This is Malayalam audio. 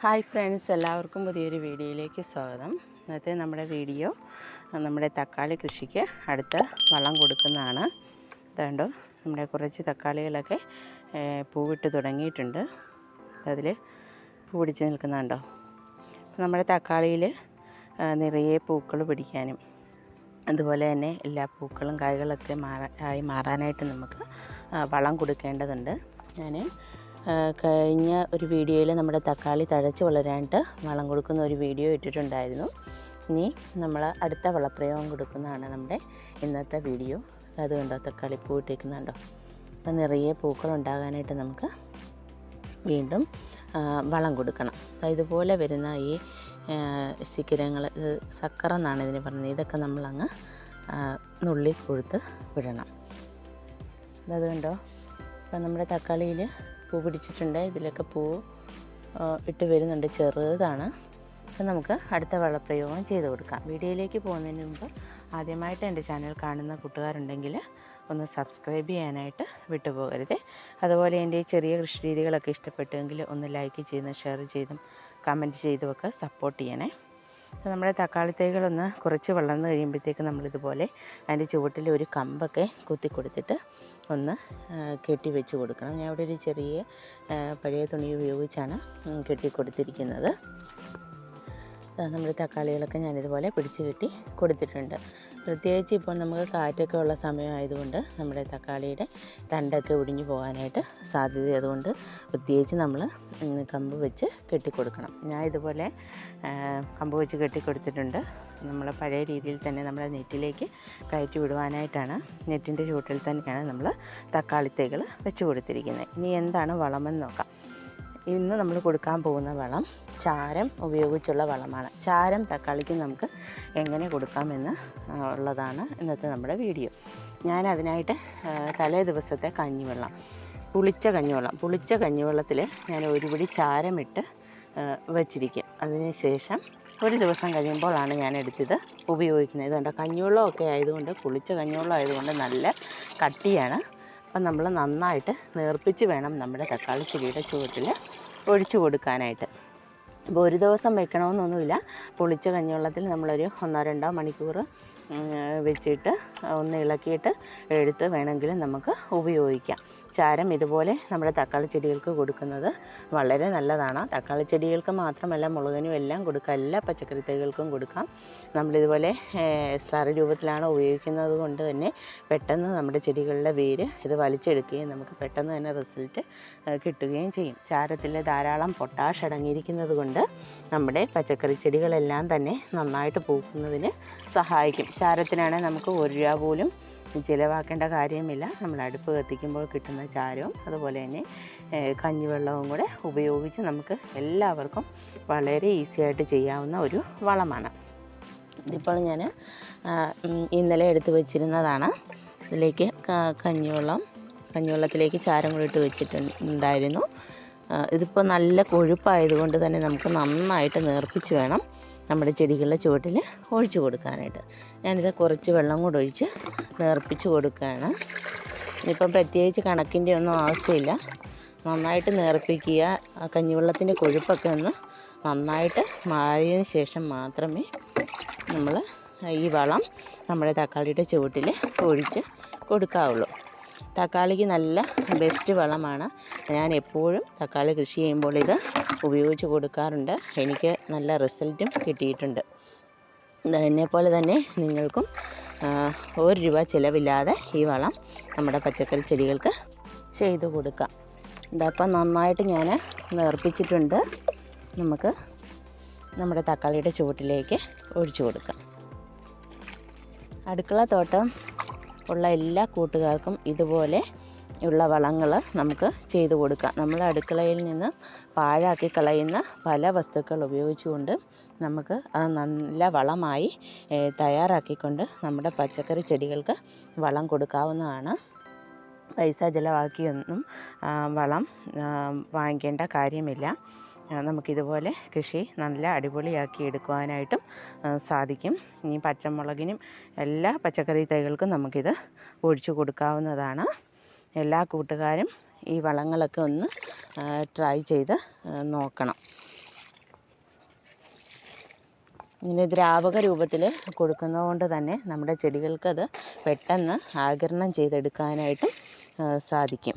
ഹായ് ഫ്രണ്ട്സ് എല്ലാവർക്കും പുതിയൊരു വീഡിയോയിലേക്ക് സ്വാഗതം. ഇന്നത്തെ നമ്മുടെ വീഡിയോ നമ്മുടെ തക്കാളി കൃഷിക്ക് അടുത്ത് വളം കൊടുക്കുന്നതാണ്. അതുകൊണ്ടോ നമ്മുടെ കുറച്ച് തക്കാളികളൊക്കെ പൂവിട്ട് തുടങ്ങിയിട്ടുണ്ട്. അതിൽ പൂ പിടിച്ച് നിൽക്കുന്നുണ്ടോ? നമ്മുടെ തക്കാളിയിൽ നിറയെ പൂക്കൾ പിടിക്കാനും അതുപോലെ തന്നെ എല്ലാ പൂക്കളും കായ്കളൊക്കെ മാറാ ആയി മാറാനായിട്ട് നമുക്ക് വളം കൊടുക്കേണ്ടതുണ്ട്. ഞാൻ കഴിഞ്ഞ ഒരു വീഡിയോയിൽ നമ്മുടെ തക്കാളി തഴച്ച് വളരാനായിട്ട് വളം കൊടുക്കുന്ന ഒരു വീഡിയോ ഇട്ടിട്ടുണ്ടായിരുന്നു. ഇനി നമ്മൾ അടുത്ത വളപ്രയോഗം കൊടുക്കുന്നതാണ് നമ്മുടെ ഇന്നത്തെ വീഡിയോ. അതുകൊണ്ടോ തക്കാളി പൂ ഇട്ടിരിക്കുന്നുണ്ടോ അപ്പം നിറയെ പൂക്കൾ ഉണ്ടാകാനായിട്ട് നമുക്ക് വീണ്ടും വളം കൊടുക്കണം. ഇതുപോലെ വരുന്ന ഈ ശിഖരങ്ങൾ ഇത് സക്കറ എന്നാണ് ഇതിന് പറയുന്നത്. ഇതൊക്കെ നമ്മളങ്ങ് നുള്ളി കൊടുത്ത് വിടണം. അത് കണ്ടോ? ഇപ്പം നമ്മുടെ തക്കാളിയിൽ പൂ പിടിച്ചിട്ടുണ്ട്. ഇതിലൊക്കെ പൂ ഇട്ട് വരുന്നുണ്ട്. ചെറുതാണ്. അപ്പം നമുക്ക് അടുത്ത വെള്ളപ്രയോഗം ചെയ്ത് കൊടുക്കാം. വീഡിയോയിലേക്ക് പോകുന്നതിന് മുമ്പ് ആദ്യമായിട്ട് എന്റെ ചാനൽ കാണുന്ന കൂട്ടുകാരുണ്ടെങ്കിൽ ഒന്ന് സബ്സ്ക്രൈബ് ചെയ്യാനായിട്ട് വിട്ടുപോകരുത്. അതുപോലെ എന്റെ ചെറിയ കൃഷി രീതികളൊക്കെ ഇഷ്ടപ്പെട്ടുവെങ്കിൽ ഒന്ന് ലൈക്ക് ചെയ്തും ഷെയർ ചെയ്തും കമന്റ് ചെയ്തുമൊക്കെ സപ്പോർട്ട് ചെയ്യണേ. അപ്പോൾ നമ്മുടെ തക്കാളി തൈകളൊന്ന് കുറച്ച് വളർന്നു കഴിയുമ്പോഴത്തേക്ക് നമ്മളിതുപോലെ അതിന്റെ ചുവട്ടിൽ ഒരു കമ്പൊക്കെ കുത്തി കൊടുത്തിട്ട് ഒന്ന് കെട്ടി വെച്ച് കൊടുക്കണം. ഞാൻ ഇവിടെ ഒരു ചെറിയ പഴയ തുണി ഉപയോഗിച്ചാണ് കെട്ടി കൊടുത്തിരിക്കുന്നത്. നമ്മുടെ തക്കാളികളൊക്കെ ഞാനിതുപോലെ പിടിച്ച് കെട്ടി കൊടുത്തിട്ടുണ്ട്. പ്രത്യേകിച്ച് ഇപ്പോൾ നമുക്ക് കാറ്റൊക്കെ ഉള്ള സമയമായതുകൊണ്ട് നമ്മുടെ തക്കാളിയുടെ തണ്ടൊക്കെ ഒടിഞ്ഞു പോകാനായിട്ട് സാധ്യത അതുകൊണ്ട് പ്രത്യേകിച്ച് നമ്മൾ കമ്പ് വെച്ച് കെട്ടിക്കൊടുക്കണം ഞാൻ ഇതുപോലെ കമ്പ് വെച്ച് കെട്ടിക്കൊടുത്തിട്ടുണ്ട് നമ്മൾ പഴയ രീതിയിൽ തന്നെ നമ്മൾ നെറ്റിലേക്ക് കയറ്റി വിടുവാനായിട്ടാണ് നെറ്റിന്റെ ചുവട്ടിൽ തന്നെയാണ് നമ്മൾ തക്കാളി തൈകൾ വെച്ച് കൊടുത്തിരിക്കുന്നത്. ഇനി എന്താണ് വളമെന്ന് നോക്കാം. ഇന്ന് നമ്മൾ കൊടുക്കാൻ പോകുന്ന വളം ചാരം ഉപയോഗിച്ചുള്ള വളമാണ്. ചാരം തക്കാളിക്ക് നമുക്ക് എങ്ങനെ കൊടുക്കാമെന്ന് ഉള്ളതാണ് ഇന്നത്തെ നമ്മുടെ വീഡിയോ. ഞാൻ അതിനായിട്ട് തലേ ദിവസത്തെ കഞ്ഞിവെള്ളം പുളിച്ച കഞ്ഞിവെള്ളം പുളിച്ച കഞ്ഞിവെള്ളത്തിൽ ഞാൻ ഒരുപിടി ചാരമിട്ട് വച്ചിരിക്കും. അതിന് ശേഷം ഒരു ദിവസം കഴിയുമ്പോഴാണ് ഞാൻ എടുത്തത് ഉപയോഗിക്കുന്നത്. ഇതുകൊണ്ട് കഞ്ഞിവെള്ളമൊക്കെ ആയതുകൊണ്ട് കുളിച്ച കഞ്ഞിവെള്ളം ആയതുകൊണ്ട് നല്ല കട്ടിയാണ്. അപ്പം നമ്മൾ നന്നായിട്ട് നേർപ്പിച്ച് വേണം നമ്മുടെ തക്കാളി ചെടിയുടെ ചുവട്ടിൽ ഒഴിച്ചു കൊടുക്കാനായിട്ട്. അപ്പോൾ ഒരു ദിവസം വെക്കണമെന്നൊന്നുമില്ല. പുളിച്ച കഞ്ഞിവെള്ളത്തിൽ നമ്മളൊരു ഒന്നോ രണ്ടോ മണിക്കൂർ വെച്ചിട്ട് ഒന്ന് ഇളക്കിയിട്ട് എടുത്ത് വേണമെങ്കിൽ നമുക്ക് ഉപയോഗിക്കാം. ചാരം ഇതുപോലെ നമ്മുടെ തക്കാളി ചെടികൾക്ക് കൊടുക്കുന്നത് വളരെ നല്ലതാണ്. തക്കാളി ചെടികൾക്ക് മാത്രമല്ല മുളകിനും എല്ലാം കൊടുക്കാം. എല്ലാ പച്ചക്കറി തൈകൾക്കും കൊടുക്കാം. നമ്മളിതുപോലെ സ്ലാർ രൂപത്തിലാണ് ഉപയോഗിക്കുന്നത് കൊണ്ട് തന്നെ പെട്ടെന്ന് നമ്മുടെ ചെടികളുടെ വേര് ഇത് വലിച്ചെടുക്കുകയും നമുക്ക് പെട്ടെന്ന് തന്നെ റിസൾട്ട് കിട്ടുകയും ചെയ്യും. ചാരത്തിൽ ധാരാളം പൊട്ടാഷ് അടങ്ങിയിരിക്കുന്നത് കൊണ്ട് നമ്മുടെ പച്ചക്കറി ചെടികളെല്ലാം തന്നെ നന്നായിട്ട് പൂക്കുന്നതിന് സഹായിക്കും. ചാരത്തിനാണെങ്കിൽ നമുക്ക് ഒരു രൂപ പോലും ചിലവാക്കേണ്ട കാര്യമില്ല. നമ്മൾ അടുപ്പ് കത്തിക്കുമ്പോൾ കിട്ടുന്ന ചാരവും അതുപോലെ തന്നെ കഞ്ഞിവെള്ളവും കൂടെ ഉപയോഗിച്ച് നമുക്ക് എല്ലാവർക്കും വളരെ ഈസി ആയിട്ട് ചെയ്യാവുന്ന ഒരു വളമാണ്. ഇതിപ്പോൾ ഞാൻ ഇന്നലെ എടുത്തു വെച്ചിരുന്നതാണ്. ഇതിലേക്ക് കഞ്ഞിവെള്ളം കഞ്ഞിവെള്ളത്തിലേക്ക് ചാരം കൂടി ഇട്ട് വെച്ചിട്ടുണ്ടായിരുന്നു. ഇതിപ്പോൾ നല്ല കൊഴുപ്പായതുകൊണ്ട് തന്നെ നമുക്ക് നന്നായിട്ട് നേർപ്പിച്ച് വേണം. നമ്മുടെ ചെടികളുടെ ചുവട്ടിൽ ഒഴിച്ചു കൊടുക്കാനായിട്ട്. ഞാനിത് കുറച്ച് വെള്ളം കൂടെ ഒഴിച്ച് നേർപ്പിച്ച് കൊടുക്കുകയാണ്. ഇപ്പം പ്രത്യേകിച്ച് കണക്കിന്റെ ഒന്നും ആവശ്യമില്ല. നന്നായിട്ട് നേർപ്പിക്കുക ആ കഞ്ഞിവെള്ളത്തിന്റെ കൊഴുപ്പൊക്കെ ഒന്ന് നന്നായിട്ട് മാറിയതിന് ശേഷം മാത്രമേ നമ്മൾ ഈ വളം നമ്മുടെ തക്കാളിയുടെ ചുവട്ടിൽ ഒഴിച്ച് കൊടുക്കാവുള്ളൂ. തക്കാളിക്ക് നല്ല ബെസ്റ്റ് വളമാണ്. ഞാൻ എപ്പോഴും തക്കാളി കൃഷി ചെയ്യുമ്പോൾ ഇത് ഉപയോഗിച്ച് കൊടുക്കാറുണ്ട്. എനിക്ക് നല്ല റിസൾട്ടും കിട്ടിയിട്ടുണ്ട്. എന്നെപ്പോലെ തന്നെ നിങ്ങൾക്കും ഒരു രൂപ ചിലവില്ലാതെ ഈ വളം നമ്മുടെ പച്ചക്കറി ചെടികൾക്ക് ചെയ്തു കൊടുക്കാം. ഇതപ്പം നന്നായിട്ട് ഞാൻ നേർപ്പിച്ചിട്ടുണ്ട്. നമുക്ക് നമ്മുടെ തക്കാളിയുടെ ചുവട്ടിലേക്ക് ഒഴിച്ചു കൊടുക്കാം. അടുക്കള തോട്ടം ഉള്ള എല്ലാ കൂട്ടുകാർക്കും ഇതുപോലെ ഉള്ള വളങ്ങൾ നമുക്ക് ചെയ്തു കൊടുക്കാം. നമ്മൾ അടുക്കളയിൽ നിന്ന് പാഴാക്കി കളയുന്ന പല വസ്തുക്കൾ ഉപയോഗിച്ചുകൊണ്ട് നമുക്ക് അത് നല്ല വളമായി തയ്യാറാക്കിക്കൊണ്ട് നമ്മുടെ പച്ചക്കറി ചെടികൾക്ക് വളം കൊടുക്കാവുന്നതാണ്. പൈസ ചിലവാക്കിയൊന്നും വളം വാങ്ങിക്കേണ്ട കാര്യമില്ല. നമുക്കിതുപോലെ കൃഷി നല്ല അടിപൊളിയാക്കി എടുക്കുവാനായിട്ടും സാധിക്കും. ഈ പച്ചമുളകിനും എല്ലാ പച്ചക്കറി തൈകൾക്കും നമുക്കിത് ഒഴിച്ചു കൊടുക്കാവുന്നതാണ്. എല്ലാ കൂട്ടുകാരും ഈ വളങ്ങളൊക്കെ ഒന്ന് ട്രൈ ചെയ്ത് നോക്കണം. ഇങ്ങനെ ദ്രാവക രൂപത്തിൽ കൊടുക്കുന്നതുകൊണ്ട് തന്നെ നമ്മുടെ ചെടികൾക്കത് പെട്ടെന്ന് ആകിരണം ചെയ്തെടുക്കാനായിട്ടും സാധിക്കും.